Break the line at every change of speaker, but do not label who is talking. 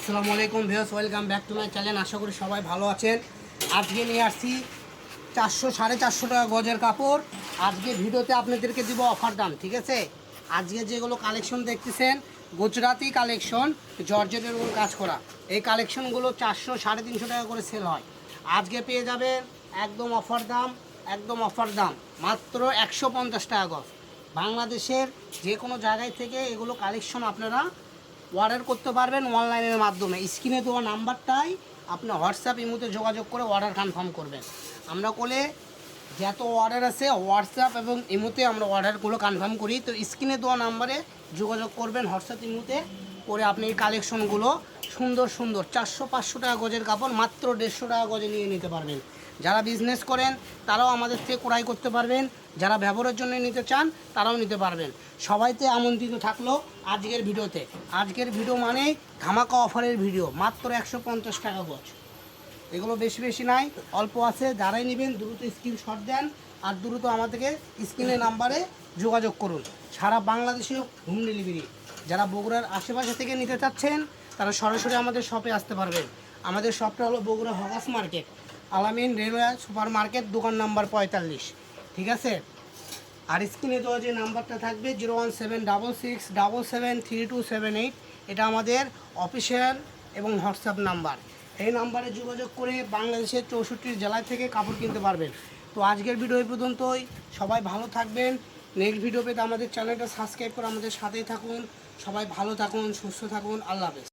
আসসালামু আলাইকুম viewers, welcome back to my channel. আশা করি সবাই ভালো আছেন। আজকে নিয়ে আসছি চারশো, সাড়ে চারশো টাকা গজের কাপড়। আজকে ভিডিওতে আপনাদেরকে দিব অফার দাম, ঠিক আছে? আজকে যেগুলো কালেকশন দেখতেছেন গুজরাতি কালেকশন, জর্জেটের উপর কাজ করা। এই কালেকশনগুলো চারশো, সাড়ে তিনশো টাকা করে সেল হয়। আজকে পেয়ে যাবেন একদম অফার দাম, একদম অফার দাম, মাত্র একশো পঞ্চাশ টাকা গজ। বাংলাদেশের যে কোনো জায়গায় থেকে এগুলো কালেকশন আপনারা অর্ডার করতে পারবেন অনলাইনের মাধ্যমে। স্ক্রিনে দেওয়া নাম্বারটাই আপনি হোয়াটসঅ্যাপ ইমুতে যোগাযোগ করে অর্ডার কনফার্ম করবেন। আমরা কলে যত অর্ডার আছে হোয়াটসঅ্যাপ এবং ইমুতে আমরা অর্ডারগুলো কনফার্ম করি। তো স্ক্রিনে দেওয়া নাম্বারে যোগাযোগ করবেন হোয়াটসঅ্যাপ ইমুতে করে আপনি কালেকশনগুলো সুন্দর সুন্দর। চারশো, পাঁচশো টাকা গজের কাপড় মাত্র দেড়শো টাকা গজে নিয়ে নিতে পারবেন। যারা বিজনেস করেন, তারাও আমাদের থেকে ক্রয় করতে পারবেন। যারা ব্যবহারের জন্য নিতে চান, তারাও নিতে পারবেন। সবাইতে আমন্ত্রিত থাকল আজকের ভিডিওতে। আজকের ভিডিও মানে ধামাকা অফারের ভিডিও, মাত্র একশো পঞ্চাশ টাকা গজ। এগুলো বেশি বেশি নাই, অল্প আছে। যারাই নেবেন, দ্রুত স্ক্রিনশট দেন আর দ্রুত আমাদেরকে স্ক্রিনের নাম্বারে যোগাযোগ করুন। সারা বাংলাদেশে হোম ডেলিভারি যারা বগুড়ার আশেপাশে থেকে নিতে চাচ্ছেন তারা সরাসরি আমাদের শপে আসতে পারবেন আমাদের শপটা হলো Bogura hawkers market. Alamin railway super market দোকান নাম্বার পঁয়তাল্লিশ। ঠিক আছে? আর স্ক্রিনে দেওয়া যে নাম্বারটা থাকবে, zero one seven double six double seven three two seven eight, এটা আমাদের অফিসিয়াল এবং হোয়াটসঅ্যাপ নাম্বার। এই নাম্বারে যোগাযোগ করে বাংলাদেশের চৌষট্টি জেলা থেকে কাপড় কিনতে পারবেন। তো আজকের ভিডিও এই পর্যন্তই। সবাই ভালো থাকবেন। নেক্সট ভিডিও পেতে আমাদের চ্যানেলটা সাবস্ক্রাইব করে আমাদের সাথেই থাকুন। সবাই ভালো থাকুন, সুস্থ থাকুন। আল্লাহ হাফেজ।